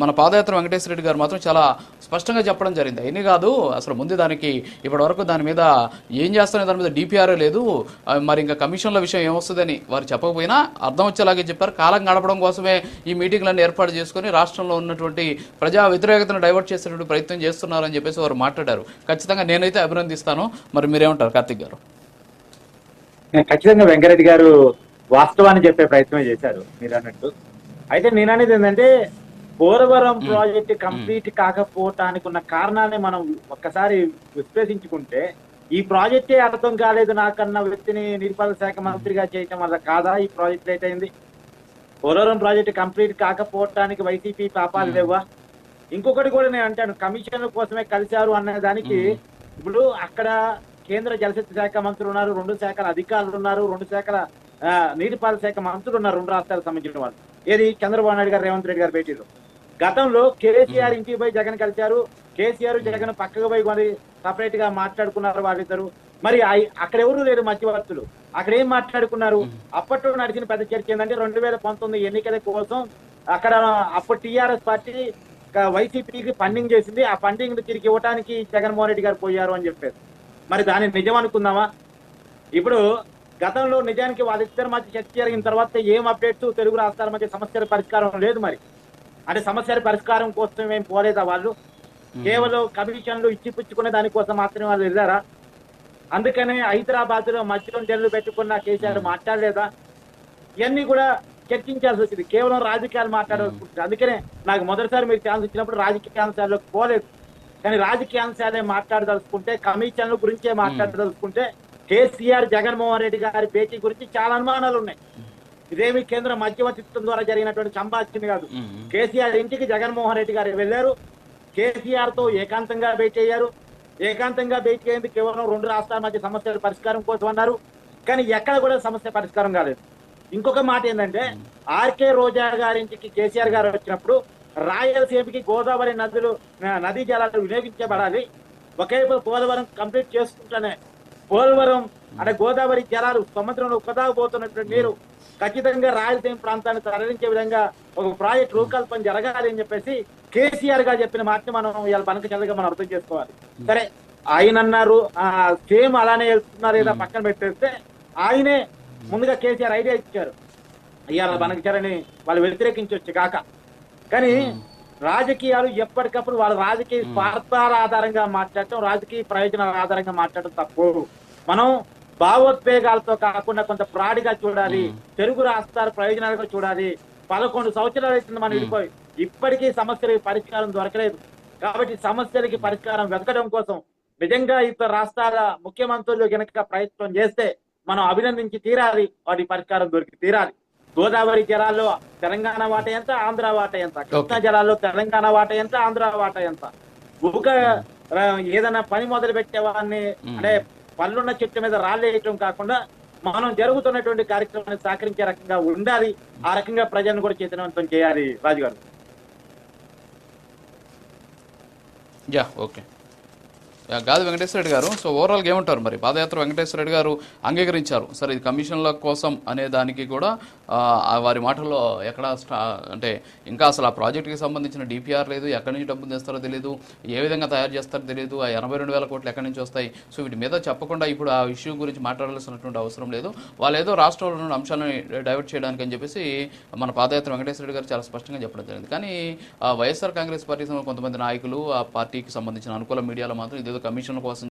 మన పాదయాత్ర వెంకటేశ్వర రెడ్డి గారు మాత్రం చాలా స్పష్టంగా చెప్పడం జరిగింది. అయినా కాదు అసలు ముందు దానికి ఇప్పటి వరకు దాని మీద ఏం చేస్తారో దాని మీద డిపిఆర్ లేదు. మరి ఇంకా కమిషన్ల విషయం ఏమొస్తుందని వారు చెప్పకపోయినా అర్థం వచ్చేలాగే చెప్పారు. కాలం గడపడం కోసమే ఈ మీటింగ్లన్నీ ఏర్పాటు చేసుకొని రాష్ట్రంలో ఉన్నటువంటి ప్రజా వ్యతిరేకతను డైవర్ట్ చేసేటువంటి ప్రయత్నం చేస్తున్నారని చెప్పేసి వారు మాట్లాడారు. ఖచ్చితంగా నేనైతే అభినందిస్తాను. మరి మీరేమంటారు కార్తిక్ గారు? ఖచ్చితంగా వెంకరెడ్డి గారు వాస్తవాన్ని చెప్పే ప్రయత్నమే చేశారు మీరు అన్నట్టు. అయితే నేను అనేది ఏంటంటే పోలవరం ప్రాజెక్ట్ కంప్లీట్ కాకపోవటానికి ఉన్న కారణాన్ని మనం ఒక్కసారి విశ్లేషించుకుంటే ఈ ప్రాజెక్టే అర్థం కాలేదు నాకన్న వ్యక్తిని నీటిపారుదల శాఖ మంత్రిగా చేయటం వల్ల కాదా ఈ ప్రాజెక్ట్ లేట్ అయింది? పోలవరం ప్రాజెక్ట్ కంప్లీట్ కాకపోవటానికి వైసీపీ పాపాలు లేవా? ఇంకొకటి కూడా నేను అంటాను కమిషన్ కోసమే కలిశారు అనే దానికి ఇప్పుడు అక్కడ కేంద్ర జలశక్తి శాఖ మంత్రులు ఉన్నారు రెండు శాఖల అధికారులు ఉన్నారు రెండు శాఖల నీటిపారుదల శాఖ మంత్రులు ఉన్నారు రెండు రాష్ట్రాలకు సంబంధించిన వాళ్ళు. ఏది? చంద్రబాబు నాయుడు గారు రేవంత్ రెడ్డి గారు భేటీలో. గతంలో కేసీఆర్ ఇంటికి పోయి జగన్ కలిశారు. కేసీఆర్ జగన్ పక్కకు పోయి మరి సపరేట్గా మాట్లాడుకున్నారు వాళ్ళిద్దరు. మరి అక్కడ ఎవరు లేరు మధ్యవర్తులు. అక్కడ ఏం మాట్లాడుకున్నారు? అప్పట్లో నడిచిన పెద్ద చర్చ ఏంటంటే రెండు వేల పంతొమ్మిది ఎన్నికల కోసం అక్కడ అప్పుడు టీఆర్ఎస్ పార్టీ వైసీపీకి ఫండింగ్ చేసింది. ఆ ఫండింగ్ తిరిగి ఇవ్వడానికి జగన్మోహన్ రెడ్డి గారు పోయారు అని చెప్పారు. మరి దాన్ని నిజం అనుకుందామా? ఇప్పుడు గతంలో నిజానికి వాళ్ళిద్దరి మధ్య చర్చ జరిగిన తర్వాత ఏం అప్డేట్స్ తెలుగు రాష్ట్రాల మధ్య సమస్యల పరిష్కారం లేదు మరి. అంటే సమస్యల పరిష్కారం కోసం ఏం పోలేదా వాళ్ళు? కేవలం కమిషన్లు ఇచ్చి పుచ్చుకునే దానికోసం మాత్రమే వాళ్ళు వెళ్ళారా? అందుకనే హైదరాబాద్లో మధ్యలో జల్లు పెట్టుకున్న కేసీఆర్ మాట్లాడలేదా? ఇవన్నీ కూడా చర్చించాల్సి వచ్చింది. కేవలం రాజకీయాలు మాట్లాడాల్సి వచ్చింది అందుకనే నాకు మొదటిసారి మీరు ఛాన్స్ ఇచ్చినప్పుడు రాజకీయ అంశాల్లోకి పోలేదు. కానీ రాజకీయ అంశాలే మాట్లాడదలుచుకుంటే కమిషన్ల గురించే మాట్లాడదలుచుకుంటే కేసీఆర్ జగన్మోహన్ రెడ్డి గారి భేటీ గురించి చాలా అనుమానాలు ఉన్నాయి ఇదేమి కేంద్ర మధ్యవర్తిత్వం ద్వారా జరిగినటువంటి సంభాషణ కాదు. కేసీఆర్ ఇంటికి జగన్మోహన్ రెడ్డి గారు వెళ్ళారు. కేసీఆర్తో ఏకాంతంగా భేటీ అయ్యారు. ఏకాంతంగా భేటీ అయ్యింది కేవలం రెండు రాష్ట్రాల మధ్య సమస్యల పరిష్కారం కోసం అన్నారు. కానీ ఎక్కడ కూడా సమస్య పరిష్కారం కాలేదు. ఇంకొక మాట ఏంటంటే ఆర్కే రోజా గారింటికి కేసీఆర్ గారు వచ్చినప్పుడు రాయలసీమకి గోదావరి నదులు నదీ జలాలు వినియోగించబడాలి. ఒకేపు పోలవరం కంప్లీట్ చేసుకుంటానే పోలవరం అంటే గోదావరి జలాలు సముద్రంలో పోతున్నటువంటి నీరు ఖచ్చితంగా రాయలసీమ ప్రాంతాన్ని తరలించే విధంగా ఒక ప్రాజెక్ట్ రూపకల్పన జరగాలి అని చెప్పేసి కేసీఆర్ గారు చెప్పిన మాటని మనం ఇవాళ పనక చల్లగా మనం అర్థం చేసుకోవాలి. సరే ఆయన అన్నారు సేమ్ అలానే వెళ్తున్నారు ఏదో పక్కన పెట్టేస్తే ఆయనే ముందుగా కేసీఆర్ ఐడియా ఇచ్చారు. ఇవాళ బనకచరణి వాళ్ళు వ్యతిరేకించవచ్చు కాక. కానీ రాజకీయాలు ఎప్పటికప్పుడు వాళ్ళ రాజకీయ స్వార్థాల ఆధారంగా మాట్లాడటం రాజకీయ ప్రయోజనాల ఆధారంగా మాట్లాడటం తప్పు. మనం భావోద్వేగాలతో కాకుండా కొంత ప్రాడిగా చూడాలి తెలుగు రాష్ట్రాల ప్రయోజనాలుగా చూడాలి. పదకొండు సంవత్సరాలు అవుతుంది మనం విడిపోయి ఇప్పటికీ సమస్యలకి పరిష్కారం దొరకలేదు. కాబట్టి సమస్యలకి పరిష్కారం వెతకడం కోసం నిజంగా ఇతర రాష్ట్రాల ముఖ్యమంత్రులు గనక ప్రయత్నం చేస్తే మనం అభినందించి తీరాలి వాటి పరిష్కారం దొరికి తీరాలి. గోదావరి జలాల్లో తెలంగాణ వాట ఎంత ఆంధ్ర వాట ఎంత? కృష్ణా జలాల్లో తెలంగాణ వాట ఎంత ఆంధ్ర వాట ఎంత? ఒక ఏదైనా పని మొదలు పెట్టే వాడిని అంటే పళ్ళున్న చెట్టు మీద రాళ్ళేయటం కాకుండా మనం జరుగుతున్నటువంటి కార్యక్రమాన్ని సహకరించే రకంగా ఉండాలి. ఆ రకంగా ప్రజలను కూడా చైతన్యవంతం చేయాలి రాజుగారు. Yeah okay. గాది వెంకటేశ్వర రెడ్డి గారు. సో ఓవరాల్గా ఏమంటారు మరి? పాదయాత్ర వెంకటేశ్వర రెడ్డి గారు అంగీకరించారు. సరే ఇది కమిషన్ల కోసం అనే దానికి కూడా వారి మాటల్లో ఎక్కడ స్టా అంటే ఇంకా అసలు ఆ ప్రాజెక్ట్కి సంబంధించిన డిపిఆర్ లేదు ఎక్కడి నుంచి డబ్బులు తెస్తారో తెలియదు ఏ విధంగా తయారు చేస్తారో తెలియదు ఆ ఎనభై రెండు వేల కోట్లు ఎక్కడి నుంచి వస్తాయి? సో వీటి మీద చెప్పకుండా ఇప్పుడు ఆ ఇష్యూ గురించి మాట్లాడాల్సినటువంటి అవసరం లేదు. వాళ్ళు ఏదో రాష్ట్రంలో ఉన్న అంశాలను డైవర్ట్ చేయడానికి అని చెప్పేసి మన పాదయాత్ర వెంకటేశ్వర రెడ్డి గారు చాలా స్పష్టంగా చెప్పడం జరిగింది. కానీ ఆ వైఎస్ఆర్ కాంగ్రెస్ పార్టీ కొంతమంది నాయకులు ఆ పార్టీకి సంబంధించిన అనుకూల మీడియాలో మాత్రం ఇదేదో కమిషన్ కోసం